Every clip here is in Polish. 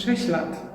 6 lat.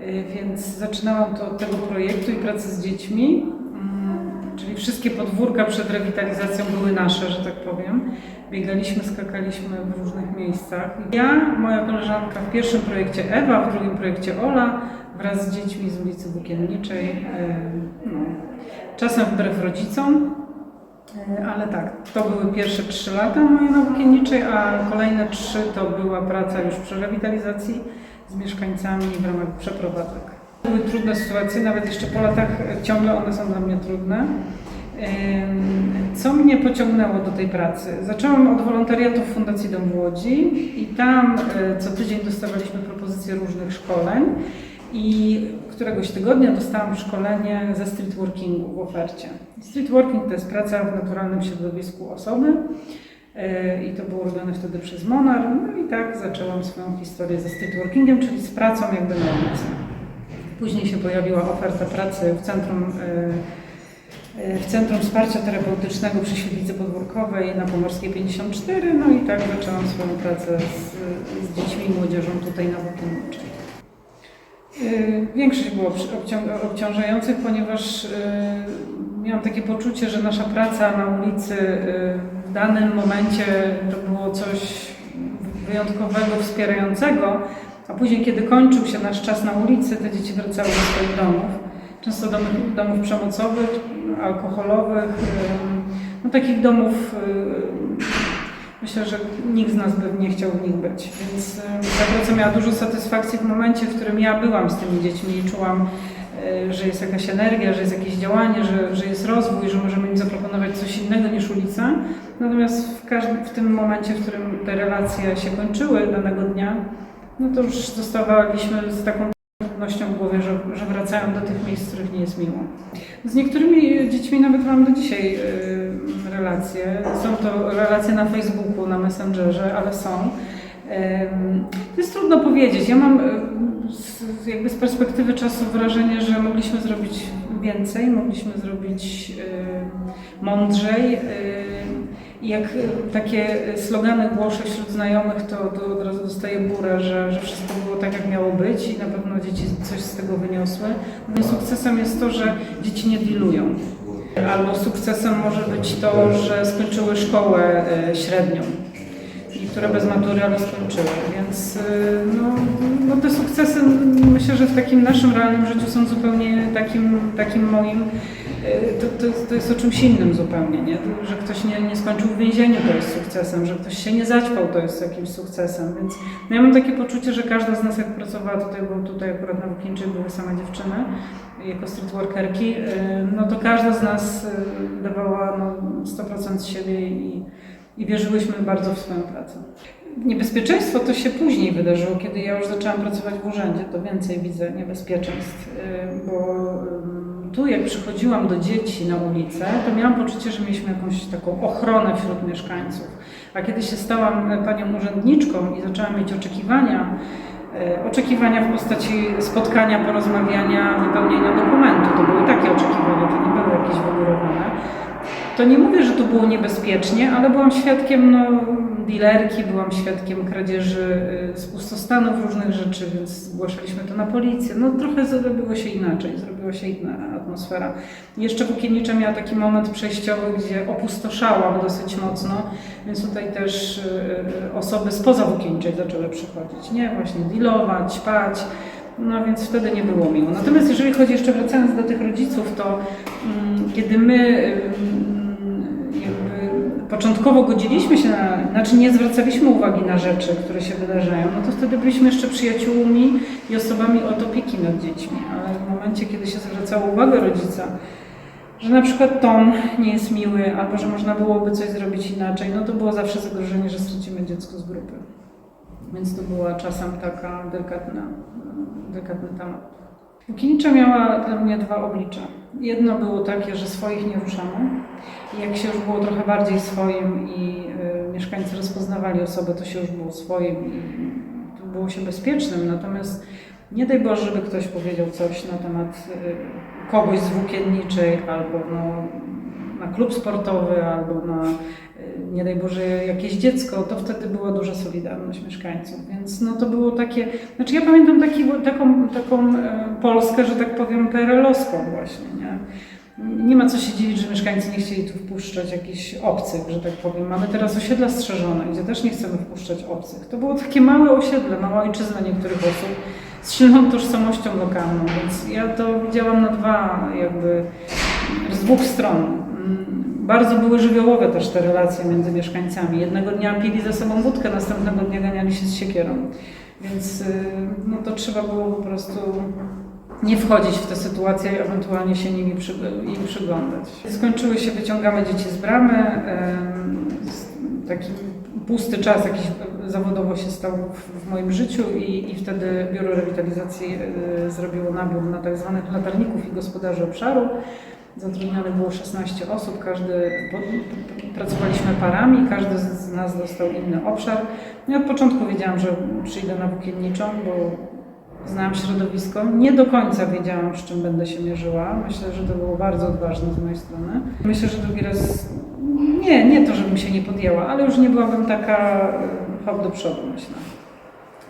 Y, Więc zaczynałam to od tego projektu i pracy z dziećmi, mm, czyli wszystkie podwórka przed rewitalizacją były nasze, że tak powiem. Biegaliśmy, skakaliśmy w różnych miejscach. Ja, moja koleżanka w pierwszym projekcie Ewa, w drugim projekcie Ola, wraz z dziećmi z ulicy Włókienniczej. y, No, czasem wbrew rodzicom, y, ale tak, to były pierwsze trzy lata moje na Włókienniczej, a kolejne trzy to była praca już przy rewitalizacji z mieszkańcami w ramach przeprowadzek. Były trudne sytuacje, nawet jeszcze po latach ciągle one są dla mnie trudne. Co mnie pociągnęło do tej pracy? Zaczęłam od wolontariatu w Fundacji Dom w Łodzi i tam e, co tydzień dostawaliśmy propozycje różnych szkoleń i któregoś tygodnia dostałam szkolenie ze streetworkingu w ofercie. Streetworking to jest praca w naturalnym środowisku osoby i to było robione wtedy przez Monar. No i tak zaczęłam swoją historię ze streetworkingiem, czyli z pracą jakby na ulicy. Później się pojawiła oferta pracy w centrum, e, e, w Centrum Wsparcia Terapeutycznego przy Świetlicy Podwórkowej na Pomorskiej 54, no i tak zaczęłam swoją pracę z, z dziećmi i młodzieżą tutaj na Włókienniczej. Y, Większość było obciążających, ponieważ miałam takie poczucie, że nasza praca na ulicy w danym momencie to było coś wyjątkowego, wspierającego, a później, kiedy kończył się nasz czas na ulicy, te dzieci wracały do swoich domów. Często domów, domów przemocowych, alkoholowych, no takich domów Myślę, że nikt z nas by nie chciał w nich być, więc ta praca miała dużo satysfakcji w momencie, w którym ja byłam z tymi dziećmi i czułam, że jest jakaś energia, że jest jakieś działanie, że, że jest rozwój, że możemy im zaproponować coś innego niż ulica. Natomiast w, każdym, w tym momencie, w którym te relacje się kończyły danego dnia, no to już zostawaliśmy z taką pewnością w głowie, że, że wracają do tych miejsc, w których nie jest miło. Z niektórymi dziećmi nawet mam do dzisiaj y, relacje. Są to relacje na Facebooku, na Messengerze, ale są. To jest trudno powiedzieć. Ja mam z, jakby z perspektywy czasu wrażenie, że mogliśmy zrobić więcej, mogliśmy zrobić y, mądrzej. y, I jak y, takie slogany głoszę wśród znajomych, to, to od razu dostaję burę, że, że wszystko było tak, jak miało być i na pewno dzieci coś z tego wyniosły. Sukcesem jest to, że dzieci nie dilują. Albo sukcesem może być to, że skończyły szkołę y, średnią. Niektóre bez matury, ale skończyły. Więc y, no, no te sukcesy myślę, że w takim naszym realnym życiu są zupełnie takim, takim moim. y, To, to, to jest o czymś innym zupełnie, nie? Że ktoś nie, nie skończył w więzieniu, to jest sukcesem, że ktoś się nie zaćpał, to jest jakimś sukcesem. Więc no ja mam takie poczucie, że każda z nas, jak pracowała tutaj, bo tutaj akurat na Włókienczy były same dziewczyny, jako streetworkerki, y, no to każda z nas dawała no, 100% z siebie i, i wierzyłyśmy bardzo w swoją pracę. Niebezpieczeństwo to się później wydarzyło, kiedy ja już zaczęłam pracować w urzędzie, to więcej widzę niebezpieczeństw, y, bo tu jak przychodziłam do dzieci na ulicę, to miałam poczucie, że mieliśmy jakąś taką ochronę wśród mieszkańców. A kiedy się stałam e, panią urzędniczką i zaczęłam mieć oczekiwania, e, oczekiwania w postaci spotkania, porozmawiania, wypełnienia dokumentu, to były takie oczekiwania, to nie były jakieś wygórowane. To nie mówię, że to było niebezpiecznie, ale byłam świadkiem no, dealerki, byłam świadkiem kradzieży y, z pustostanu różnych rzeczy, więc zgłaszaliśmy to na policję. No trochę zrobiło się inaczej, zrobiła się inna atmosfera. Jeszcze Włókiennicza miała taki moment przejściowy, gdzie opustoszałam dosyć mocno, więc tutaj też y, y, osoby spoza Włókienniczej zaczęły przychodzić, nie? Właśnie dealować, ćpać. No więc wtedy nie było miło. Natomiast jeżeli chodzi jeszcze wracając do tych rodziców, to mm, kiedy my początkowo godziliśmy się na, znaczy nie zwracaliśmy uwagi na rzeczy, które się wydarzają, no to wtedy byliśmy jeszcze przyjaciółmi i osobami od opieki nad dziećmi, ale w momencie, kiedy się zwracało uwagę rodzica, że na przykład ton nie jest miły, albo że można byłoby coś zrobić inaczej, no to było zawsze zagrożenie, że stracimy dziecko z grupy. Więc to była czasem taka delikatna, delikatny temat. Włókiennicza miała dla mnie dwa oblicza. Jedno było takie, że swoich nie ruszamy. I jak się już było trochę bardziej swoim i y, mieszkańcy rozpoznawali osobę, to się już było swoim i było się bezpiecznym. Natomiast nie daj Boże, żeby ktoś powiedział coś na temat y, kogoś z włókienniczej albo no, na klub sportowy, albo na y, nie daj Boże jakieś dziecko, to wtedy była duża solidarność mieszkańców. Więc no to było takie, znaczy ja pamiętam taki, taką, taką e, Polskę, że tak powiem, PRL-owską właśnie, nie? Nie ma co się dziwić, że mieszkańcy nie chcieli tu wpuszczać jakichś obcych, że tak powiem. Mamy teraz osiedla strzeżone, gdzie też nie chcemy wpuszczać obcych. To było takie małe osiedle, mała ojczyzna niektórych osób z silną tożsamością lokalną, więc ja to widziałam na dwa, jakby z dwóch stron. Bardzo były żywiołowe też te relacje między mieszkańcami. Jednego dnia pili ze sobą wódkę, następnego dnia ganiali się z siekierą. Więc y, no to trzeba było po prostu nie wchodzić w te sytuacje, ewentualnie się nimi przy, im przyglądać. Skończyły się, wyciągamy dzieci z bramy. Taki pusty czas jakiś zawodowo się stał w, w moim życiu i, i wtedy Biuro Rewitalizacji e, zrobiło nabór na tak zwanych latarników i gospodarzy obszaru. Zatrudnionych było 16 osób, każdy, pracowaliśmy parami, każdy z nas dostał inny obszar. Ja od początku wiedziałam, że przyjdę na włókienniczą, bo Znałam środowisko. Nie do końca wiedziałam, z czym będę się mierzyła. Myślę, że to było bardzo odważne z mojej strony. Myślę, że drugi raz nie, nie to, żebym się nie podjęła, ale już nie byłabym taka e, hop do przodu, myślę.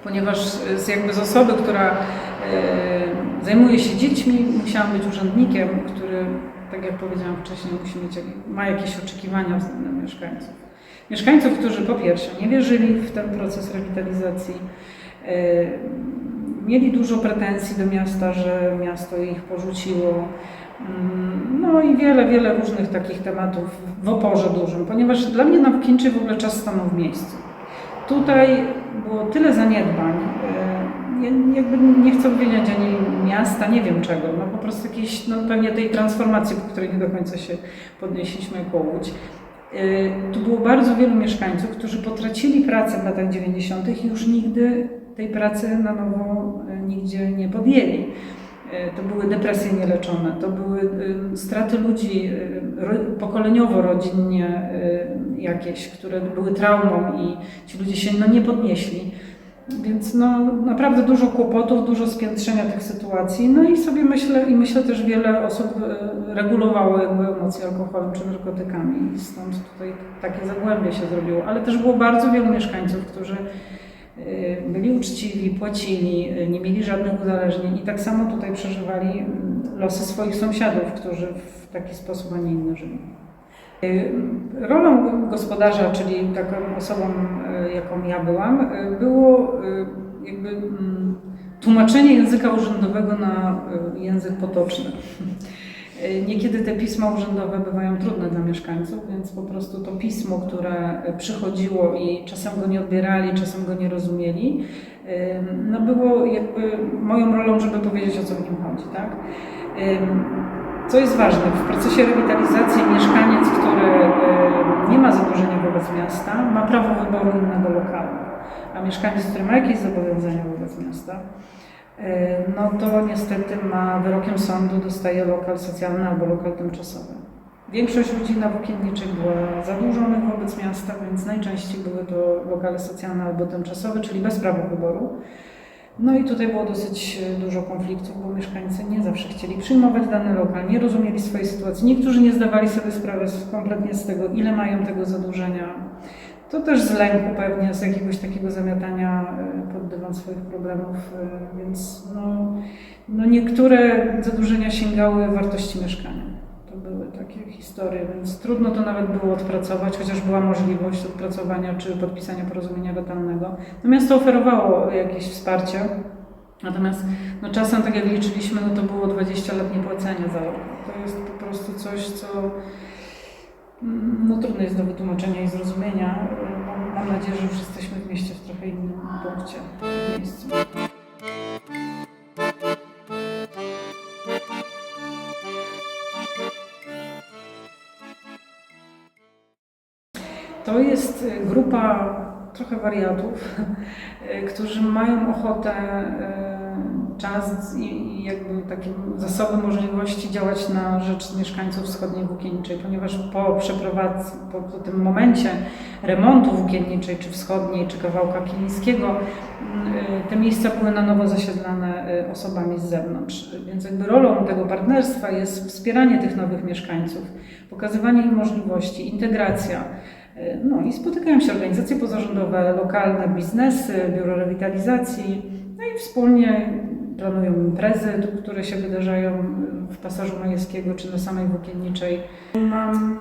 Ponieważ z, jakby z osoby, która e, zajmuje się dziećmi, musiałam być urzędnikiem, który, tak jak powiedziałam wcześniej, musi mieć, ma jakieś oczekiwania względem mieszkańców. Mieszkańców, którzy po pierwsze nie wierzyli w ten proces rewitalizacji, e, mieli dużo pretensji do miasta, że miasto ich porzuciło. Mm, No i wiele, wiele różnych takich tematów w oporze dużym, ponieważ dla mnie na Włókińczy w ogóle czas stanął w miejscu. Tutaj było tyle zaniedbań, ja jakby nie chcę obwiniać ani miasta, nie wiem czego, no po prostu jakiejś, no pewnie tej transformacji, po której nie do końca się podnieśliśmy jako Łódź. E, Tu było bardzo wielu mieszkańców, którzy potracili pracę w latach 90. i już nigdy tej pracy na nowo e, nigdzie nie podjęli. E, To były depresje nieleczone, to były straty ludzi pokoleniowo, rodzinnie jakieś, które były traumą i ci ludzie się no, nie podnieśli. Więc no, naprawdę dużo kłopotów, dużo spiętrzenia tych sytuacji. No i sobie myślę, i myślę też wiele osób e, regulowało jakby emocje alkoholem czy narkotykami. Stąd tutaj takie zagłębie się zrobiło. Ale też było bardzo wielu mieszkańców, którzy e, byli uczciwi, płacili, e, nie mieli żadnych uzależnień i tak samo tutaj przeżywali mm, losy swoich sąsiadów, którzy w taki sposób, a nie inny żyli. Y, Rolą gospodarza, czyli taką osobą, y, jaką ja byłam, y, było jakby mm, tłumaczenie języka urzędowego na język potoczny. Niekiedy te pisma urzędowe bywają trudne dla mieszkańców, więc po prostu to pismo, które przychodziło i czasem go nie odbierali, czasem go nie rozumieli, no było jakby moją rolą, żeby powiedzieć o co w nim chodzi. Tak? Co jest ważne, w procesie rewitalizacji mieszkaniec, który y, nie ma zadłużenia wobec miasta, ma prawo wyboru innego lokalu, a mieszkaniec, który ma jakieś zobowiązania wobec miasta, y, no to niestety ma wyrokiem sądu, dostaje lokal socjalny albo lokal tymczasowy. Większość ludzi na Włókienniczych była zadłużonych wobec miasta, więc najczęściej były to lokale socjalne albo tymczasowe, czyli bez prawa wyboru. No i tutaj było dosyć e, dużo konfliktów, bo mieszkańcy nie zawsze chcieli przyjmować dany lokal, nie rozumieli swojej sytuacji. Niektórzy nie zdawali sobie sprawy kompletnie z tego, ile mają tego zadłużenia. To też z lęku pewnie, z jakiegoś takiego zamiatania e, pod dywan swoich problemów, e, więc no, no niektóre zadłużenia sięgały wartości mieszkania. Takie historie, więc trudno to nawet było odpracować, chociaż była możliwość odpracowania czy podpisania porozumienia ratalnego. No miasto oferowało jakieś wsparcie, natomiast no czasem, tak jak liczyliśmy, no to było 20 lat niepłacenia za rok. To jest po prostu coś, co no, trudne jest do wytłumaczenia i zrozumienia. Mam, nadzieję, że już jesteśmy w mieście w trochę innym punkcie, miejscu. Jest y, grupa trochę wariatów, y, którzy mają ochotę, y, czas i jakby takie zasoby możliwości działać na rzecz mieszkańców wschodniej Włókienniczej, ponieważ po przeprowadzce, po, tym momencie remontu Włókienniczej, czy wschodniej, czy kawałka Kilińskiego, y, te miejsca były na nowo zasiedlane osobami z zewnątrz. Więc jakby rolą tego partnerstwa jest wspieranie tych nowych mieszkańców, pokazywanie im możliwości, integracja. E, No i spotykają się organizacje pozarządowe, lokalne biznesy, biuro rewitalizacji, no i wspólnie planują imprezy, które się wydarzają w Pasażu Majewskiego czy na samej Włókienniczej. Mam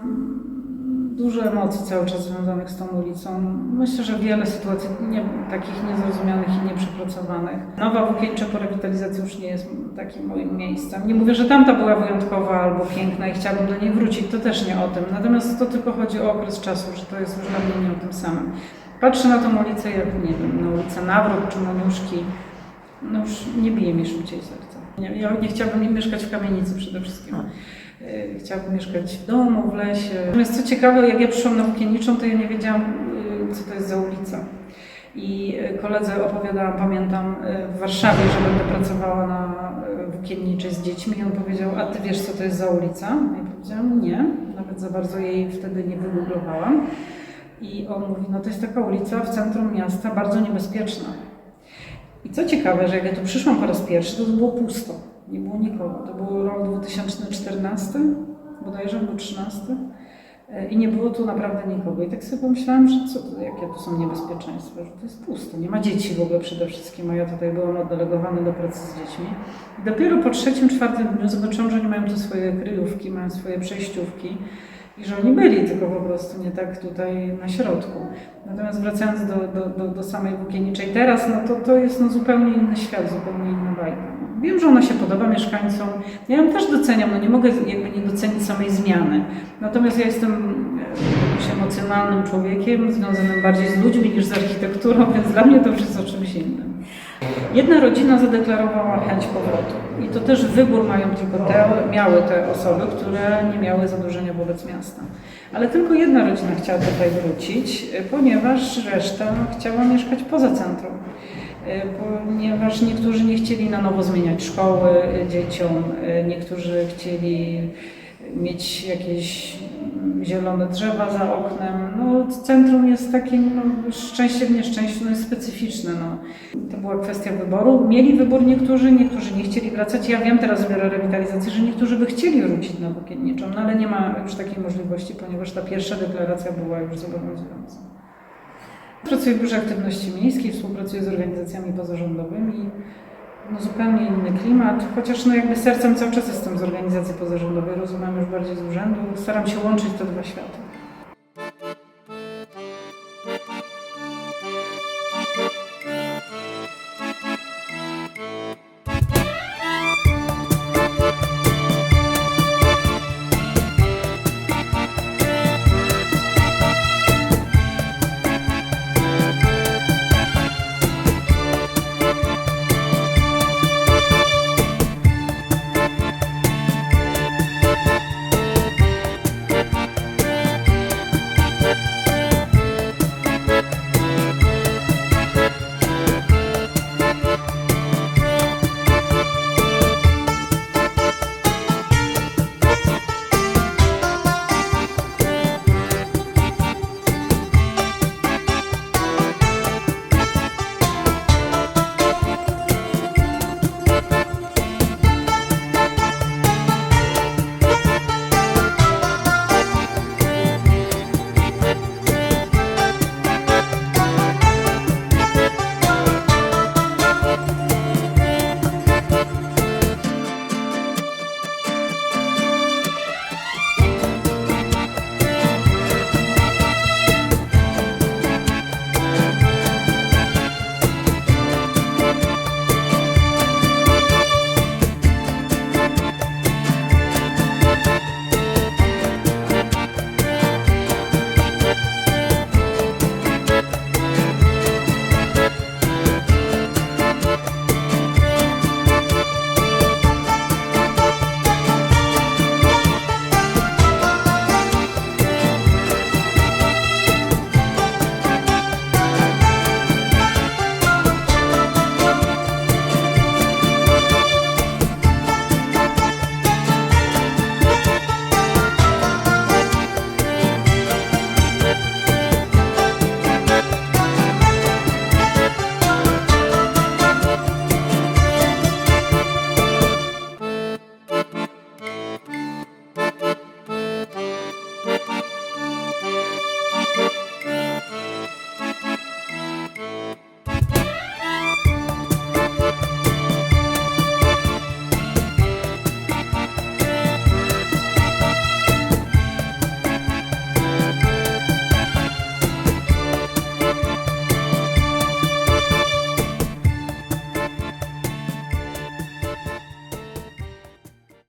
dużo emocji cały czas związanych z tą ulicą. Myślę, że wiele sytuacji nie, takich niezrozumianych i nieprzepracowanych. Nowa Włókienicza po rewitalizacji już nie jest takim moim miejscem. Nie mówię, że tamta była wyjątkowa albo piękna i chciałabym do niej wrócić, to też nie o tym. Natomiast to tylko chodzi o okres czasu, że to jest już dla mnie nie o tym samym. Patrzę na tą ulicę jak, nie wiem, na ulicę Nawrot czy Moniuszki, no już nie bije mi szybciej serca. Nie, ja nie chciałabym mieszkać w kamienicy przede wszystkim. Y, Chciałabym mieszkać w domu, w lesie. Natomiast co ciekawe, jak ja przyszłam na Włókienniczą, to ja nie wiedziałam, y, co to jest za ulica. I y, koledze opowiadałam, pamiętam, w Warszawie, że będę pracowała na Włókienniczej z dziećmi i on powiedział, a ty wiesz, co to jest za ulica? I powiedziałam, nie, nawet za bardzo jej wtedy nie wygooglowałam. I on mówi, no to jest taka ulica w centrum miasta, bardzo niebezpieczna. I co ciekawe, że jak ja tu przyszłam po raz pierwszy, to, to było pusto. Nie było nikogo. To był rok 2014, bodajże, albo 13. E, I nie było tu naprawdę nikogo. I tak sobie pomyślałam, że co jakie tu są niebezpieczeństwa, że to jest pusto. Nie ma dzieci w ogóle przede wszystkim, a ja tutaj byłam oddelegowany do pracy z dziećmi. I dopiero po trzecim, czwartym dniu zobaczyłam, że oni mają tu swoje kryjówki, mają swoje przejściówki. I że oni byli, tylko po prostu nie tak tutaj na środku. Natomiast wracając do, do, do, do samej Włókienniczej teraz, no to, to jest no zupełnie inny świat, zupełnie inna bajka. Wiem, że ona się podoba mieszkańcom. Ja ją też doceniam, no nie mogę jakby nie docenić samej zmiany. Natomiast ja jestem e, jakimś emocjonalnym człowiekiem, związanym bardziej z ludźmi niż z architekturą, więc dla mnie to już jest o czymś innym. Jedna rodzina zadeklarowała chęć powrotu i to też wybór mają tylko te, miały te osoby, które nie miały zadłużenia wobec miasta. Ale tylko jedna rodzina chciała tutaj wrócić, ponieważ reszta chciała mieszkać poza centrum. Ponieważ niektórzy nie chcieli na nowo zmieniać szkoły e, dzieciom, e, niektórzy chcieli mieć jakieś mm, zielone drzewa za oknem. No, centrum jest takim no, szczęście w nieszczęściu, no, jest specyficzne. No. To była kwestia wyboru. Mieli wybór niektórzy, niektórzy nie chcieli wracać. Ja wiem teraz z Biura Rewitalizacji, że niektórzy by chcieli wrócić na Włókienniczą, no ale nie ma już takiej możliwości, ponieważ ta pierwsza deklaracja była już zobowiązująca. Pracuję w Biurze Aktywności Miejskiej, współpracuję z organizacjami pozarządowymi. No, zupełnie inny klimat, chociaż no jakby sercem cały czas jestem z organizacji pozarządowej, rozumiem już bardziej z urzędu. Staram się łączyć te dwa światy.